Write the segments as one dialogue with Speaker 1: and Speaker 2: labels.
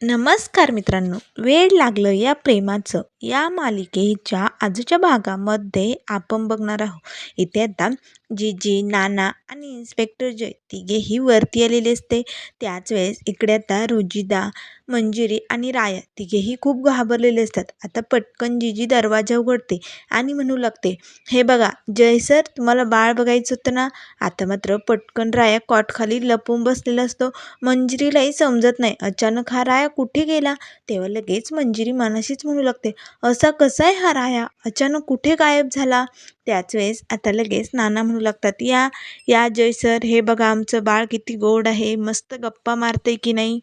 Speaker 1: नमस्कार मित्रांनो. वेळ लागलं या प्रेमाचं. या मालिकेच्या आजच्या भागामध्ये आपण बघणार आहोत. इथे आता जीजी नाना आणि इन्स्पेक्टर जय. तिघेही वरती आलेले असते. त्याच वेळेस इकडे आता रुजिदा मंजिरी आणि राया तिघेही खूप घाबरलेले असतात. आता पटकन जीजी दरवाजा उघडते आणि म्हणू लागते हे बघा जय सर तुम्हाला बाळ बघायचं होतं ना? आता मात्र पटकन राया कॉटखाली लपून बसलेला असतो. मंजिरीलाही समजत नाही अचानक हा राया कुठे गेला? तेव्हा लगेच मंजिरी मनाशीच म्हणू लागते असा कसा आहे हा राया? अचानक कुठे गायब झाला? त्याच वेळेस आता लगेच नाना म्हणू लागतात या या जय सर हे बघा आमचं बाळ किती गोड आहे मस्त गप्पा मारते की नाही?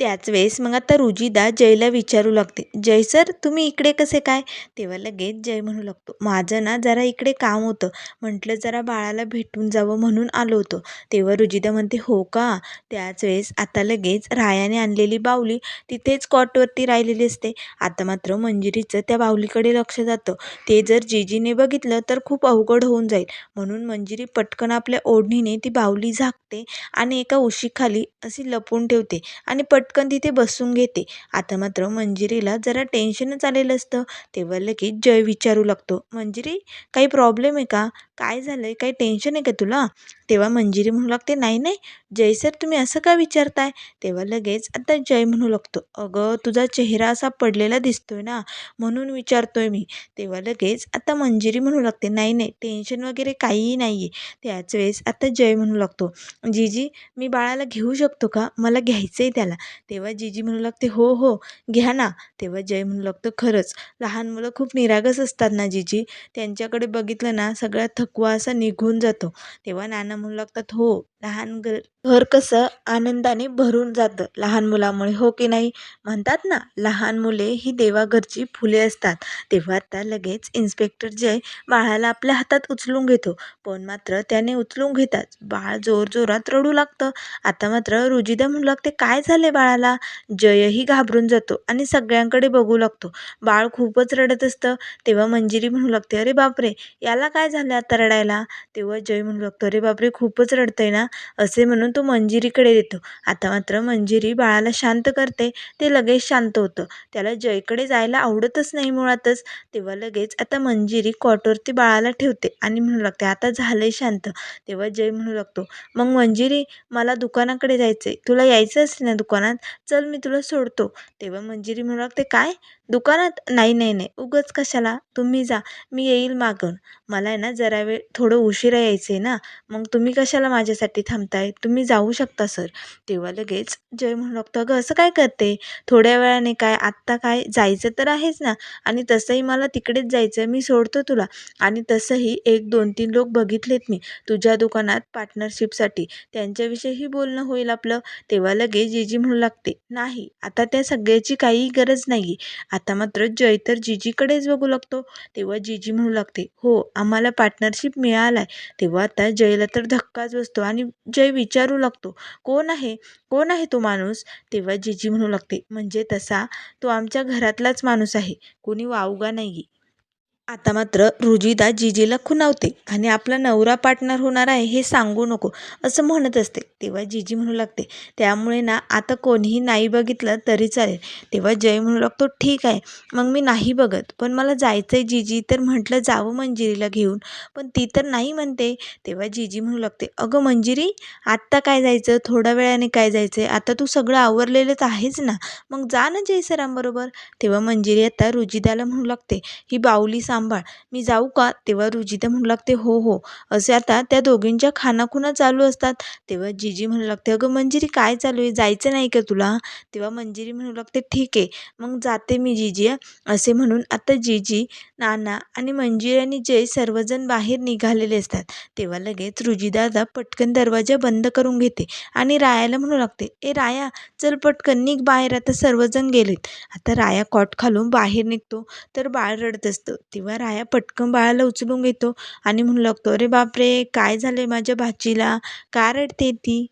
Speaker 1: त्याच वेळेस मग आता रुजिदा जयला विचारू लागते. जय सर तुम्ही इकडे कसे काय? तेव्हा लगेच जय म्हणू लागतो. माझं ना जरा इकडे काम होतं. म्हटलं जरा बाळाला भेटून जावं म्हणून आलो होतो. तेव्हा रुजिदा म्हणते हो का? त्याच वेळेस आता लगेच रायाने आणलेली बाहुली तिथेच कॉटवरती राहिलेली असते. आता मात्र मंजिरीचं त्या बाहुलीकडे लक्ष जातं. ते जर जीजीने बघितलं तर खूप अवघड होऊन जाईल. म्हणून मंजिरी पटकन आपल्या ओढणीने ती बाहुली झाकते आणि एका उशीखाली अशी लपून ठेवते आणि पटकन तिथे बसून घेते. आता मात्र मंजिरीला जरा टेन्शनच आलेलं असतं. तेव्हा लगेच जय विचारू लागतो. मंजिरी काही प्रॉब्लेम आहे का? काय झालं आहे काही टेन्शन आहे का तुला? तेव्हा मंजिरी म्हणू लागते नाही नाही जय सर तुम्ही असं का विचारताय? तेव्हा लगेच आता जय म्हणू लागतो अगं तुझा चेहरा असा पडलेला दिसतोय ना म्हणून विचारतोय मी. तेव्हा लगेच आता मंजिरी म्हणू लागते नाही नाही टेन्शन वगैरे काहीही नाही आहे त्याच वेळेस आता जय म्हणू लागतो जीजी मी बाळाला घेऊ शकतो का? मला घ्यायचं आहे त्याला. तेव्हा जीजी म्हणू लागते हो हो घ्या ना. तेव्हा जय म्हणू लागतो खरंच लहान मुलं खूप निरागस असतात ना जीजी? त्यांच्याकडे बघितलं ना सगळा थकवा असा निघून जातो. तेव्हा नाना म्हणू लागतात हो लहान ग घर कसं आनंदाने भरून जातं. लहान मुलामुळे हो की नाही? म्हणतात ना लहान मुले ही देवाघरची फुले असतात. तेव्हा आता लगेच इन्स्पेक्टर जय बाळाला आपल्या हातात उचलून घेतो. पण मात्र त्याने उचलून घेताच. बाळ जोर जोरात रडू लागतं. आता मात्र रुजिदा म्हणू लागते काय झाले बाळाला? जयही घाबरून जातो आणि सगळ्यांकडे बघू लागतो. बाळ खूपच रडत असतं. तेव्हा मंजिरी म्हणू लागते अरे बापरे याला काय झालं आता रडायला? तेव्हा जय म्हणू लागतो अरे बापरे खूपच रडतंय ना? असे म्हणून तो मंजिरीकडे देतो. आता मात्र मंजिरी बाळाला शांत करते. ते लगेच शांत होतं. त्याला जयकडे जायला आवडतच नाही मुळातच. तेव्हा लगेच आता मंजिरी कॉटवरती बाळाला ठेवते आणि म्हणू लागते आता झालंय शांत. तेव्हा जय म्हणू लागतो मग मंजिरी मला दुकानाकडे जायचं आहे तुला यायचं असेल ना दुकानात? चल मी तुला सोडतो. तेव्हा मंजिरी म्हणू लागते काय? दुकानात नाही नाही नाही उगाच कशाला? तुम्ही जा मी येईल मागून. मला आहे ना जरा वेळ थोडं उशिरा यायचं आहे ना मग तुम्ही कशाला माझ्यासाठी थांबताय? तुम्ही जाऊ शकता सर. तेव्हा लगेच जय म्हणू लागतो अगं असं काय करते? थोड्या वेळाने काय? आत्ता काय? जायचं तर आहेच ना आणि तसंही मला तिकडेच जायचं आहे मी सोडतो तुला. आणि तसंही एक दोन तीन लोक बघितलेत मी तुझ्या दुकानात पार्टनरशिपसाठी. त्यांच्याविषयीही बोलणं होईल आपलं. तेव्हा लगेच जीजी म्हणू लागते नाही आता त्या सगळ्याची काही गरज नाही आता मात्र जय तर जीजीकडेच बघू लागतो. तेव्हा जीजी म्हणू लागते हो आम्हाला पार्टनरशिप मिळाला आहे तेव्हा आता जयला तर धक्काच बसतो आणि जय विचारू लागतो कोण आहे? कोण आहे तो माणूस? तेव्हा जीजी म्हणू लागते म्हणजे तसा तो आमच्या घरातलाच माणूस आहे. कोणी वावगा नाही आता मात्र रुजिदा जीजीला खुणावते आणि आपला नवरा पार्टनर होणार आहे हे सांगू नको असं म्हणत असते. तेव्हा जीजी म्हणू लागते त्यामुळे ना आता कोणीही नाही बघितलं तरी चालेल तेव्हा जय म्हणू लागतो ठीक आहे मग मी नाही बघत. पण मला जायचं आहे जीजी तर म्हटलं जावं मंजिरीला घेऊन. पण ती तर नाही म्हणते. तेव्हा जीजी म्हणू लागते अगं मंजिरी आत्ता काय जायचं? थोड्या वेळाने काय जायचं आहे आता तू सगळं आवरलेलंच आहेच ना? मग जा ना जय सरांबरोबर तेव्हा मंजिरी आता रुजिदाला म्हणू लागते ही बाऊली सांग सांभाळ. मी जाऊ का? तेव्हा रुजिता म्हणू लागते हो हो. असे आता त्या दोघींच्या खानाखुना चालू असतात. तेव्हा जीजी म्हणू लागते अगं मंजिरी काय चालू आहे? जायचं नाही का तुला? तेव्हा मंजिरी म्हणू लागते ठीक आहे मग जाते मी जिजी असे म्हणून आता जीजी नाना आणि मंजिरी आणि जय सर्वजण बाहेर निघालेले असतात. तेव्हा लगेच रुजिदादा पटकन दरवाजा बंद करून घेते आणि रायाला म्हणू लागते ए राया चल पटकन निघ बाहेर आता सर्वजण गेलेत. आता राया कॉट खालून बाहेर निघतो तर बाळ रडत असतं. तेव्हा राया पटकन बाळाला उचलून घेतो आणि म्हणू लागतो अरे बापरे काय झाले माझ्या भाचीला? का रडते ती?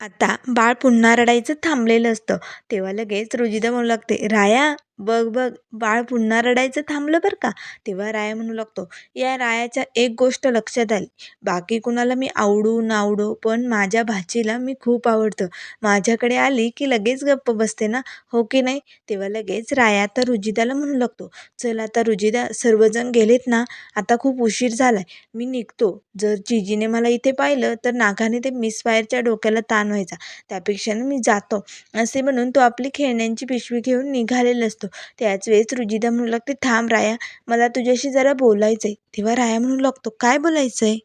Speaker 1: आता बाळ पुन्हा रडायचं थांबलेलं असतं. तेव्हा लगेच रुजिदा म्हणू लागते राया बघ बघ बाळ पुन्हा रडायचं थांबलं बरं का? तेव्हा राया म्हणू लागतो या रायाच्या एक गोष्ट लक्षात आली. बाकी कुणाला मी आवडू नावडो पण माझ्या भाचीला मी खूप आवडतं. माझ्याकडे आली की लगेच गप्प बसते ना? हो की नाही? तेव्हा लगेच राया आता रुजिदाला म्हणू लागतो चल आता रुजिदा सर्वजण गेलेत ना? आता खूप उशीर झाला आहे मी निघतो. जर जिजीने मला इथे पाहिलं तर नागाने ते मिसफायरच्या डोक्याला ताण व्हायचा. त्यापेक्षा मी जातो. असे म्हणून तो आपली खेळण्यांची पिशवी घेऊन निघालेला असतो. त्याच वेळेस रुजिदा म्हणू लागते थांब राया मला तुझ्याशी जरा बोलायचं आहे तेव्हा राया म्हणू लागतो काय बोलायचं आहे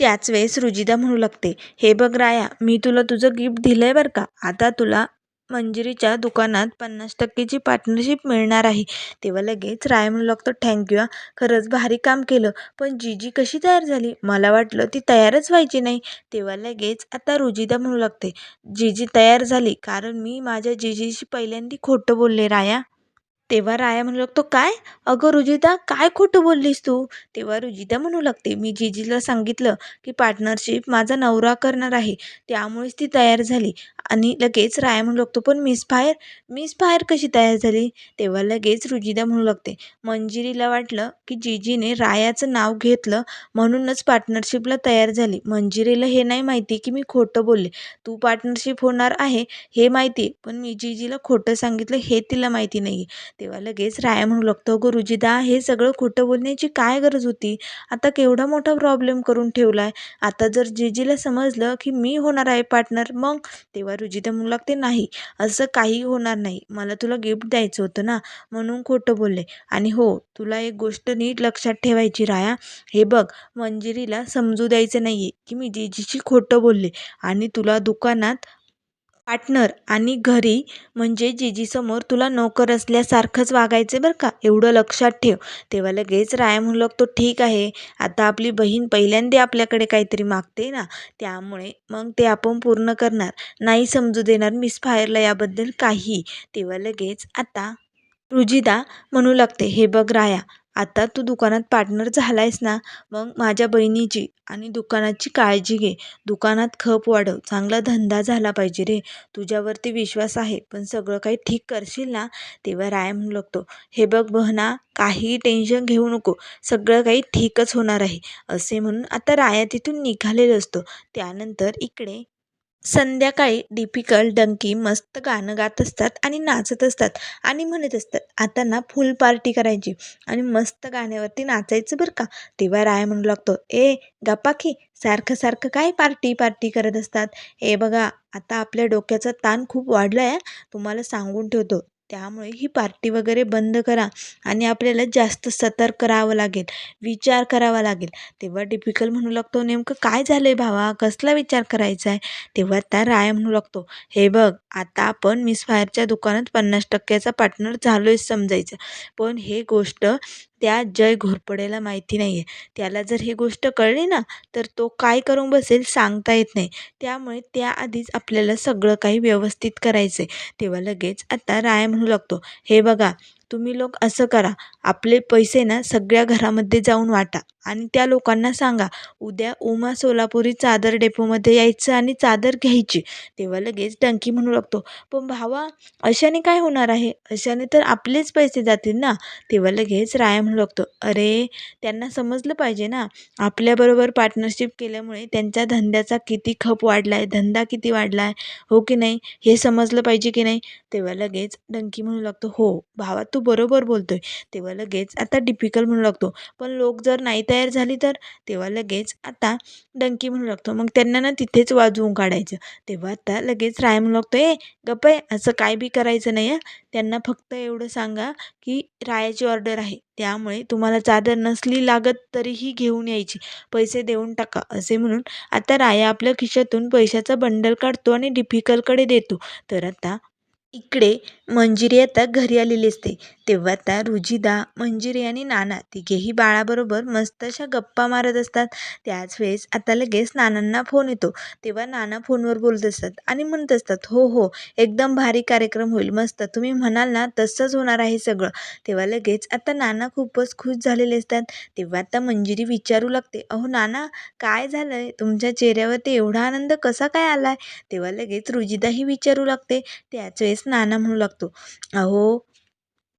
Speaker 1: त्याच वेळेस रुजिदा म्हणू लागते हे बघ राया मी तुला तुझं गिफ्ट दिलं आहे बरं का? आता तुला मंजिरीच्या दुकानात पन्नास टक्केची पार्टनरशिप मिळणार आहे. तेव्हा लगेच राया म्हणू लागतो थँक्यू खरंच भारी काम केलं पण जीजी कशी तयार झाली? मला वाटलं ती तयारच व्हायची नाही. तेव्हा लगेच आता रुजिदा म्हणू लागते जीजी तयार झाली कारण मी माझ्या जीजीशी पहिल्यांदा खोटं बोलले राया. तेव्हा राया म्हणू लागतो काय? अगं रुजिता काय खोटं बोललीस तू? तेव्हा रुजिता म्हणू लागते मी जीजीला सांगितलं की पार्टनरशिप माझा नवरा करणार आहे त्यामुळेच ती तयार झाली. आणि लगेच राया म्हणू लागतो पण मिस फायर मिस फायर कशी तयार झाली? तेव्हा लगेच रुजिदा म्हणू लागते मंजिरीला वाटलं की जीजीने रायाचं नाव घेतलं म्हणूनच पार्टनरशिपला तयार झाली. मंजिरीला हे नाही माहिती की मी खोटं बोलले. तू पार्टनरशिप होणार आहे हे माहिती पण मी जीजीला खोटं सांगितलं हे तिला माहिती नाही तेव्हा लगेच राया म्हणू लागतो अगं रुजिदा हे सगळं खोटं बोलण्याची काय गरज होती? आता केवढा मोठा प्रॉब्लेम करून ठेवला आहे आता जर जेजीला समजलं की मी होणार आहे पार्टनर मग तेव्हा रुजिदा म्हणू लागते नाही असं काही होणार नाही. मला तुला गिफ्ट द्यायचं होतं ना म्हणून खोटं बोलले. आणि हो तुला एक गोष्ट नीट लक्षात ठेवायची राया. हे बघ मंजिरीला समजू द्यायचं नाही आहे की मी जेजीशी खोटं बोलले आणि तुला दुकानात पार्टनर आणि घरी म्हणजे जीजीसमोर तुला नोकर असल्यासारखंच वागायचं बरं का? एवढं लक्षात ठेव. तेव्हा लगेच राया म्हणू लागतो ठीक आहे. आता आपली बहीण पहिल्यांदा आपल्याकडे काहीतरी मागते ना त्यामुळे मग ते आपण पूर्ण करणार. नाही समजू देणार मिस फायरला याबद्दल काही. तेव्हा लगेच आता रुजिदा म्हणू लागते हे बघ राया आता तू दुकानात पार्टनर झाला आहेस ना मग माझ्या बहिणीची आणि दुकानाची काळजी घे. दुकानात खप वाढव. चांगला धंदा झाला पाहिजे रे. तुझ्यावरती विश्वास आहे पण सगळं काही ठीक करशील ना? तेव्हा राया म्हणू लागतो. हे बघ बहना काही टेन्शन घेऊ नको. सगळं काही ठीकच होणार आहे. असे म्हणून आता राया तिथून निघालेला असतो. त्यानंतर इकडे संध्याकाळी डिफिकल्ट डंकी मस्त गाणं गात असतात आणि नाचत असतात आणि म्हणत असतात आता ना फुल पार्टी करायची आणि मस्त गाण्यावरती नाचायचं बरं का? तेव्हा राया म्हणू लागतो ए गपाखी सारखं सारखं काय पार्टी पार्टी करत असतात? ए बघा आता आपल्या डोक्याचा ताण खूप वाढला आहे तुम्हाला सांगून ठेवतो त्यामुळे ही पार्टी वगैरे बंद करा आणि आपल्याला जास्त सतर्क राहावं लागेल विचार करावा लागेल. तेव्हा डिफिकल्ट म्हणू लागतो नेमकं काय झालं आहे भावा? कसला विचार करायचा आहे तेव्हा त्या राय म्हणू लागतो हे बघ आता आपण मिस फायरच्या दुकानात पन्नास टक्क्याचा पार्टनर झालो आहे समजायचं. पण हे गोष्ट त्या जय घोरपडेला माहिती नाही आहे त्याला जर ही गोष्ट कळली ना तर तो काय करून बसेल सांगता येत नाही. त्यामुळे त्याआधीच आपल्याला सगळं काही व्यवस्थित करायचं आहे तेव्हा लगेच आता राया म्हणू लागतो हे बघा तुम्ही लोक असं करा. आपले पैसे ना सगळ्या घरामध्ये जाऊन वाटा. आणि त्या लोकांना सांगा उद्या उमा सोलापुरी चादर डेपोमध्ये यायचं आणि चादर घ्यायची. तेव्हा लगेच डंकी म्हणू लागतो पण भावा अशाने काय होणार आहे? अशाने तर आपलेच पैसे जातील ना? तेव्हा लगेच राया म्हणू लागतो अरे त्यांना समजलं पाहिजे ना. आपल्याबरोबर पार्टनरशिप केल्यामुळे त्यांच्या धंद्याचा किती खप वाढला आहे धंदा किती वाढला आहे हो की नाही? हे समजलं पाहिजे की नाही? तेव्हा लगेच डंकी म्हणू लागतो हो भावा तू तू बरोबर बोलतो आहे तेव्हा लगेच आता डिफिकल्ट म्हणू लागतो. पण लोक जर नाही तयार झाली तर? तेव्हा लगेच आता डंकी म्हणू लागतो. मग त्यांना ना तिथेच वाजवून काढायचं. तेव्हा आता लगेच राय म्हणू लागतो ए गप्प आहे असं काय बी करायचं नाही आहे त्यांना फक्त एवढं सांगा की रायाची ऑर्डर आहे. त्यामुळे तुम्हाला चादर नसली लागत तरीही घेऊन यायची. पैसे देऊन टाका असे म्हणून आता राया आपल्या खिशातून पैशाचा बंडल काढतो आणि डिफिकलकडे देतो. तर आता इकडे मंजिरी आता घरी आलेली असते. तेव्हा त्या रुजिदा मंजिरी आणि नाना तिघेही बाळाबरोबर मस्त अशा गप्पा मारत असतात. त्याच वेळेस आता लगेच नानांना फोन येतो. तेव्हा नाना फोनवर बोलत असतात आणि म्हणत असतात हो हो एकदम भारी कार्यक्रम होईल मस्त. तुम्ही म्हणाल ना तसंच होणार आहे सगळं. तेव्हा लगेच आता नाना खूपच खुश झालेले असतात. तेव्हा आता मंजिरी विचारू लागते अहो नाना काय झालं आहे तुमच्या चेहऱ्यावरती एवढा आनंद कसा काय आला आहे तेव्हा लगेच रुजिदाही विचारू लागते. त्याच वेळेस नाना म्हणू लागतो. अहो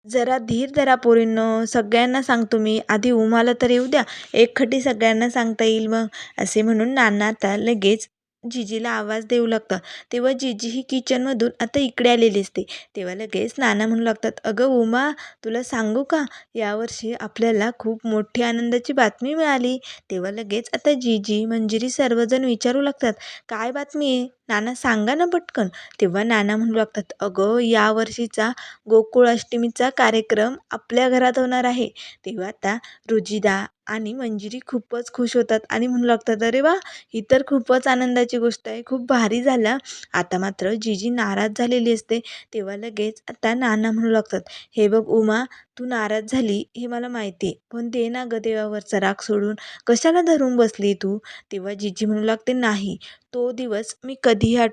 Speaker 1: जरा धीर धरा पोरींनो. सगळ्यांना सांगतो मी. आधी उमाला तर येऊ द्या. एकखटी सगळ्यांना सांगता येईल मग. असे म्हणून नाना आता लगेच जिजीला आवाज देऊ लागतात तेव्हा जिजी ही किचनमधून आता इकडे आलेली असते तेव्हा लगेच नाना म्हणू लागतात अगं उमा तुला सांगू का? यावर्षी आपल्याला खूप मोठी आनंदाची बातमी मिळाली. तेव्हा लगेच आता जिजी मंजिरी सर्वजण विचारू लागतात काय बातमी आहे? नाना सांगा ना पटकन. तेव्हा नाना म्हणू लागतात अगं यावर्षीचा गोकुळाष्टमीचा कार्यक्रम आपल्या घरात होणार आहे. तेव्हा आता रुजिदा आणि मंजिरी खूपच खुश होतात आणि म्हणू लागतात अरे वा ही तर खूपच आनंदाची गोष्ट आहे खूप भारी झाला. आता मात्र जिजी नाराज झालेली असते तेव्हा लगेच आता नाना म्हणू लागतात हे बघ उमा तू नाराज झाली हे मला माहिती आहे पण दे ना गं देवावरचा राग सोडून कशाला धरून बसली तू? तेव्हा जिजी म्हणू लागते नाही तो दिवस मी कधीही आठ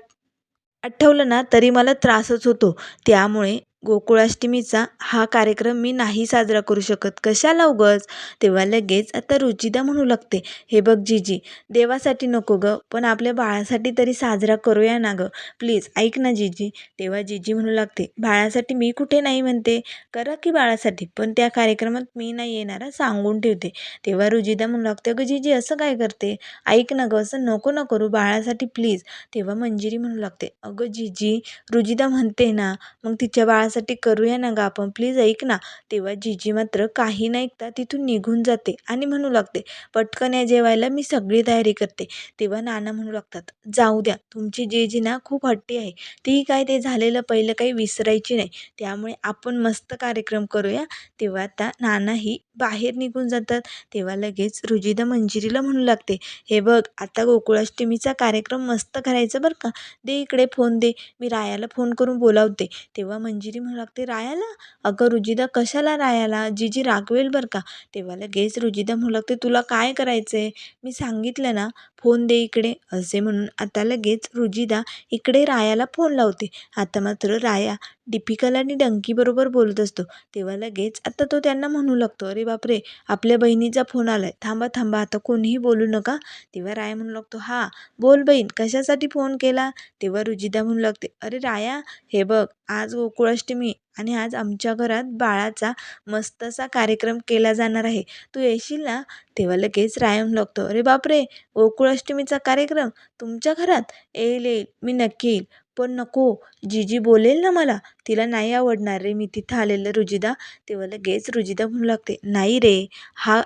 Speaker 1: आठवलं ना तरी मला त्रासच होतो त्यामुळे गोकुळाष्टमीचा हा कार्यक्रम मी नाही साजरा करू शकत. कशाला उगच? तेव्हा लगेच आता रुचिदा म्हणू लागते. हे बघ जीजी देवासाठी नको गं पण आपल्या बाळासाठी तरी साजरा करूया ना गं. प्लीज ऐक ना जीजी. तेव्हा जीजी म्हणू लागते बाळासाठी मी कुठे नाही म्हणते? करा की बाळासाठी पण त्या कार्यक्रमात मी नाही येणार सांगून ठेवते. तेव्हा रुजिदा म्हणू लागते अगं जीजी असं काय करते? ऐक ना गं असं नको ना करू बाळासाठी प्लीज. तेव्हा मंजिरी म्हणू लागते अगं जीजी रुजिदा म्हणते ना मग तिच्या बाळासाठी करूया ना गं आपण. प्लीज ऐक ना तेव्हा जीजी मात्र काही न ऐकता तिथून निघून जाते आणि म्हणू लागते पटकन या जेवायला मी सगळी तयारी करते. तेव्हा नाना म्हणू लागतात जाऊ द्या तुमची जीजी ना खूप हट्टी आहे. ती काय ते झालेलं पहिलं काही विसरायची नाही. त्यामुळे आपण मस्त कार्यक्रम करूया. तेव्हा आता नानाही बाहेर निघून जातात तेव्हा लगेच रुजिदा मंजिरीला म्हणू लागते हे बघ आता गोकुळाष्टमीचा कार्यक्रम मस्त करायचा बरं का? दे इकडे फोन दे मी रायाला फोन करून बोलावते. तेव्हा मंजिरी म्हणू लागते रायाला? अगं रुजिदा कशाला रायाला? जीजी रागवेल बरं का? तेव्हा लगेच रुजिदा म्हणू लागते तुला काय करायचं आहे मी सांगितलं ना फोन दे इकडे असे म्हणून आता लगेच रुजिदा इकडे रायाला फोन लावते. आता मात्र राया डिपिकल आणि डंकीबरोबर बोलत असतो. तेव्हा लगेच आता तो त्यांना म्हणू लागतो अरे बापरे आपल्या बहिणीचा फोन आलाय. थांबा थांबा आता कोणीही बोलू नका. तेव्हा राया म्हणू लागतो हां बोल बहीण कशासाठी फोन केला? तेव्हा रुजिदा म्हणू लागते अरे राया हे बघ आज गोकुळाष्टमी आणि आज आमच्या घरात बाळाचा मस्त असा कार्यक्रम केला जाणार आहे. तू येशील ना? तेव्हा लगेच रायम लागतो. अरे बापरे! गोकुळाष्टमीचा कार्यक्रम? तुमच्या घरात? येईल येईल. मी नक्की येईल. पण नको. जीजी बोलेल ना मला. तिला नाही आवडणार रे. मी तिथं आलेलं रुजिदा. तेव्हा लगेच रुजिदा म्हणू लागते. नाही रे. हा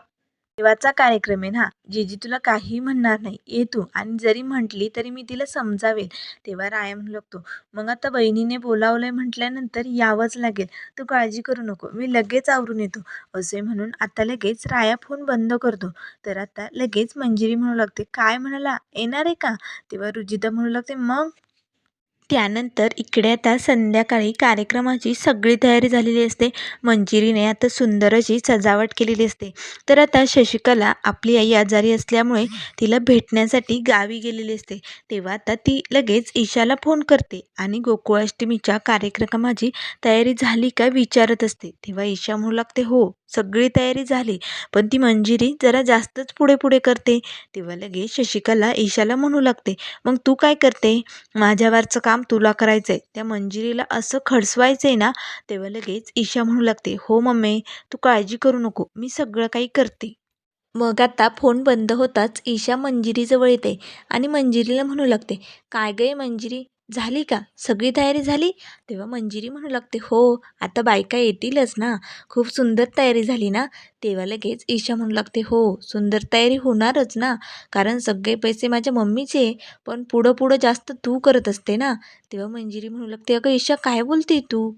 Speaker 1: देवाचा कार्यक्रम आहे ना जीजी तुला काही म्हणणार नाही. ये तू. आणि जरी म्हटली तरी मी तिला समजावेल तेव्हा राया म्हणू लागतो मग आता बहिणीने बोलावलंय म्हटल्यानंतर यावंच लागेल. तू काळजी करू नको. मी लगेच आवरून येतो. असे म्हणून आता लगेच राया फोन बंद करतो. तर आता लगेच मंजिरी म्हणू लागते काय म्हणाला? येणार आहे का? तेव्हा रुजिता म्हणू लागते मग त्यानंतर इकडे आता संध्याकाळी कार्यक्रमाची सगळी तयारी झालेली असते. मंजिरीने आता सुंदर अशी सजावट केलेली असते. तर आता शशिकला आपली आई आजारी असल्यामुळे तिला भेटण्यासाठी गावी गेलेली असते. तेव्हा आता ती लगेच ईशाला फोन करते आणि गोकुळाष्टमीच्या कार्यक्रमाची तयारी झाली का विचारत असते. तेव्हा ईशा म्हणू लागते हो सगळी तयारी झाली. पण ती मंजिरी जरा जास्तच पुढे पुढे करते. तेव्हा लगेच शशिकला ईशाला म्हणू लागते मग तू काय करते? माझ्यावरचं काम तुला करायचं आहे त्या मंजिरीला असं खडसवायचं आहे ना? तेव्हा लगेच ईशा म्हणू लागते हो मम्मी तू काळजी करू नको. मी सगळं काही करते. मग आता फोन बंद होताच ईशा मंजिरीजवळ येते आणि मंजिरीला म्हणू लागते काय गे मंजिरी? झाली का? सगळी तयारी झाली? तेव्हा मंजिरी म्हणू लागते हो आता बायका येतीलच ना. खूप सुंदर तयारी झाली ना. तेव्हा लगेच ईशा म्हणू लागते हो सुंदर तयारी होणारच ना. कारण सगळे पैसे माझ्या मम्मीचे पण पुढं पुढं जास्त तू करत असते ना. तेव्हा मंजिरी म्हणू लागते अगं ईशा काय बोलते तू?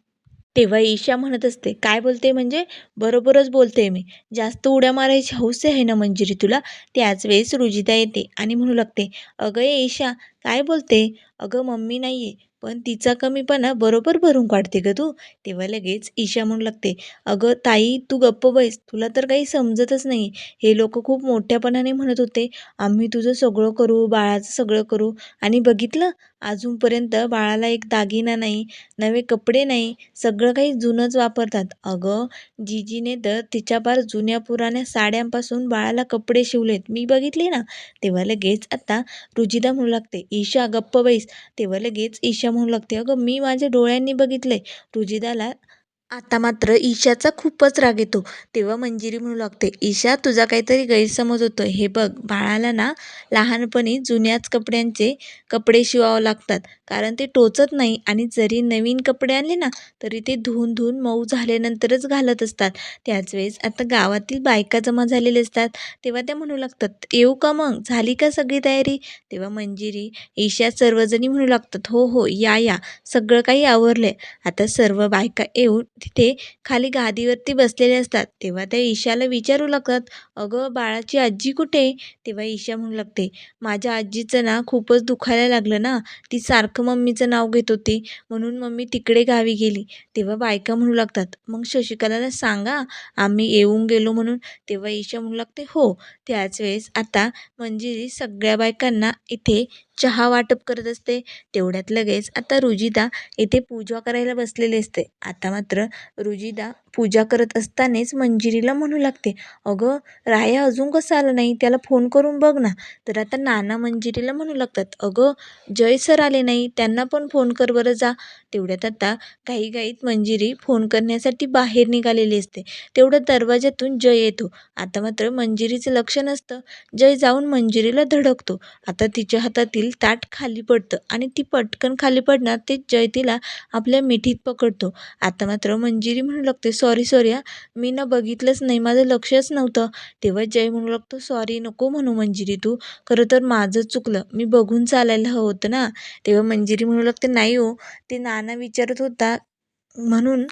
Speaker 1: तेव्हा ईशा म्हणत असते काय बोलते म्हणजे? बरोबरच बोलते मी. जास्त उड्या मारायची हौस आहे ना मंजिरी तुला? त्याच वेळेस रुजिता येते आणि म्हणू लागते अगं ईशा काय बोलते? अगं मम्मी नाही आहे पण तिचा कमीपणा बरोबर भरून काढते ग तू. तेव्हा लगेच ईशा म्हणू लागते अगं ताई तू गप्प बैस तुला तर काही समजतच नाही. हे लोक खूप मोठ्यापणाने म्हणत होते आम्ही तुझं सगळं करू बाळाचं सगळं करू आणि बघितलं? अजूनपर्यंत बाळाला एक दागिना नाही नवे कपडे नाही सगळं काही जुनंच वापरतात. अगं जीजीने तर तिच्यापार जुन्या पुराण्या साड्यांपासून बाळाला कपडे शिवलेत. मी बघितले ना? तेव्हा लगेच आता रुजिदा म्हणू लागते. ईशा गप्प बैस. तेव्हा लगेच ईशा म्हणू लागते. अगं मी माझ्या डोळ्यांनी बघितलंय. रुजिदाला आता मात्र ईशाचा खूपच राग येतो. तेव्हा मंजिरी म्हणू लागते ईशा तुझा काहीतरी गैरसमज होतो हे बघ बाळाला ना लहानपणी जुन्याच कपड्यांचे कपडे शिवावं लागतात. कारण ते टोचत नाही आणि जरी नवीन कपडे आणले ना तरी ते धुवून धुवून मऊ झाल्यानंतरच घालत असतात. त्याच वेळेस आता गावातील बायका जमा झालेले असतात. तेव्हा त्या म्हणू लागतात येऊ का मग? झाली का सगळी तयारी? तेव्हा मंजिरी ईशा सर्वजणी म्हणू लागतात हो हो या या. सगळं काही आवरलं आता सर्व बायका येऊन तिथे खाली गादीवरती बसलेले असतात. तेव्हा त्या ईशाला विचारू लागतात अगं बाळाची आजी कुठे तेव्हा ईशा म्हणू लागते माझ्या आजीचं ना खूपच दुखायला लागलं ना ती सारखं मम्मीचं नाव घेत होती म्हणून मम्मी तिकडे गावी गेली. तेव्हा बायका म्हणू लागतात मग शशिकलाला सांगा आम्ही येऊन गेलो म्हणून. तेव्हा ईशा म्हणू लागते हो त्याच वेळेस आता मंजिरी सगळ्या बायकांना इथे चहा वाटप करत असते. तेवढ्यात लगेच आता रुजिदा इथे पूजा करायला बसलेली असते. आता मात्र रुजिदा पूजा करत असतानाच मंजिरीला म्हणू लागते अगं राया अजून कसं आलं नाही? त्याला फोन करून बघ ना. तर आता नाना मंजिरीला म्हणू लागतात अगं जय सर आले नाही त्यांना पण फोन कर बरं जा. तेवढ्यात आता घाईघाईत मंजिरी फोन करण्यासाठी बाहेर निघालेली असते. तेवढ्या दरवाज्यातून जय येतो. आता मात्र मंजिरीचं लक्ष नसतं. जय जाऊन मंजिरीला धडकतो. आता तिच्या हातातील ताट खाली पडतं आणि ती पटकन खाली पडणार ते जय तिला आपल्या मिठीत पकडतो. आता मात्र मंजिरी म्हणू लागते सॉरी सॉरी हा. मी ना बघितलंच नाही माझं लक्षच नव्हतं. तेव्हा जय म्हणू लागतो सॉरी नको म्हणू मंजिरी तू. खरं तर माझं चुकलं. मी बघून चालायला हवं होतं ना. तेव्हा मंजिरी म्हणू लागते नाही हो. ते नाना विचारत होता म्हणून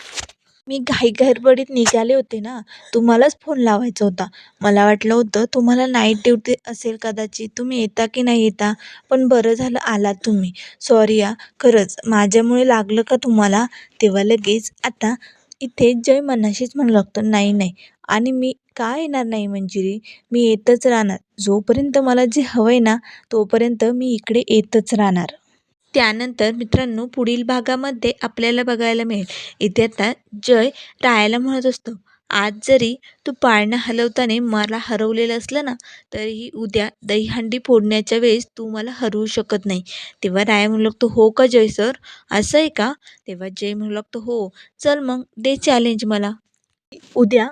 Speaker 1: मी घाई गडबडीत निघाले होते ना. तुम्हालाच फोन लावायचा होता. मला वाटलं होतं तुम्हाला नाईट ड्युटी असेल कदाचित. तुम्ही येता की नाही येता? पण बरं झालं आलात तुम्ही. सॉरी या खरंच माझ्यामुळे लागलं का तुम्हाला? तेव्हा लगेच आता इथे जय मनाशीच म्हणू लागतो नाही नाही. आणि मी का येणार नाही मंजिरी? मी येतच राहणार. जोपर्यंत मला जे हवं आहे ना तोपर्यंत मी इकडे येतच राहणार. त्यानंतर मित्रांनो पुढील भागामध्ये आपल्याला बघायला मिळेल. इथे आता जय रायाला म्हणत असतो. आज जरी तू पाळणं हलवताना मला हरवलेलं असलं ना तरीही उद्या दहीहंडी फोडण्याच्या वेळेस तू मला हरवू शकत नाही. तेव्हा राय म्हणू लागतो हो का जय सर? असं आहे का? तेव्हा जय म्हणू लागतो हो. चल मग दे चॅलेंज मला. उद्या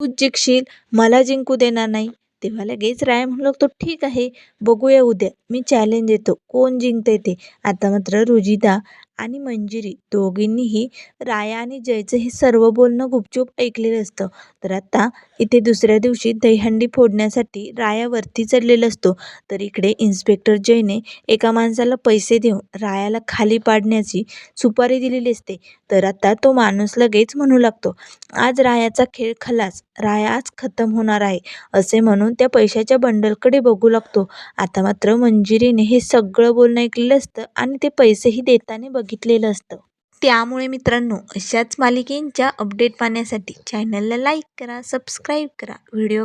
Speaker 1: तू जिंकशील मला जिंकू देणार नाही. तेव्हा लगेच राय म्हणू लागतो ठीक आहे बघूया उद्या. मी चॅलेंज देतो. कोण जिंकते ते? आता मात्र रुजिदा आणि मंजिरी दोघींनीही राया आणि जयचं हे सर्व बोलणं गुपचूप ऐकलेलं असतं. तर आता इथे दुसऱ्या दिवशी दहीहंडी फोडण्यासाठी राया वरती चढलेला असतो. तर इकडे इन्स्पेक्टर जयने एका माणसाला पैसे देऊन रायाला खाली पाडण्याची सुपारी दिलेली असते. तर आता तो माणूस लगेच म्हणू लागतो आज रायाचा खेळ खलास. राया आज खतम होणार आहे असे म्हणून त्या पैशाच्या बंडलकडे बघू लागतो. आता मात्र मंजिरीने हे सगळं बोलणं ऐकलेलं असतं आणि ते पैसेही देताना बघितलेलं असतं. त्यामुळे मित्रांनो अशाच मालिकेंच्या अपडेट पाहण्यासाठी चॅनलला लाईक करा सबस्क्राईब करा. व्हिडिओ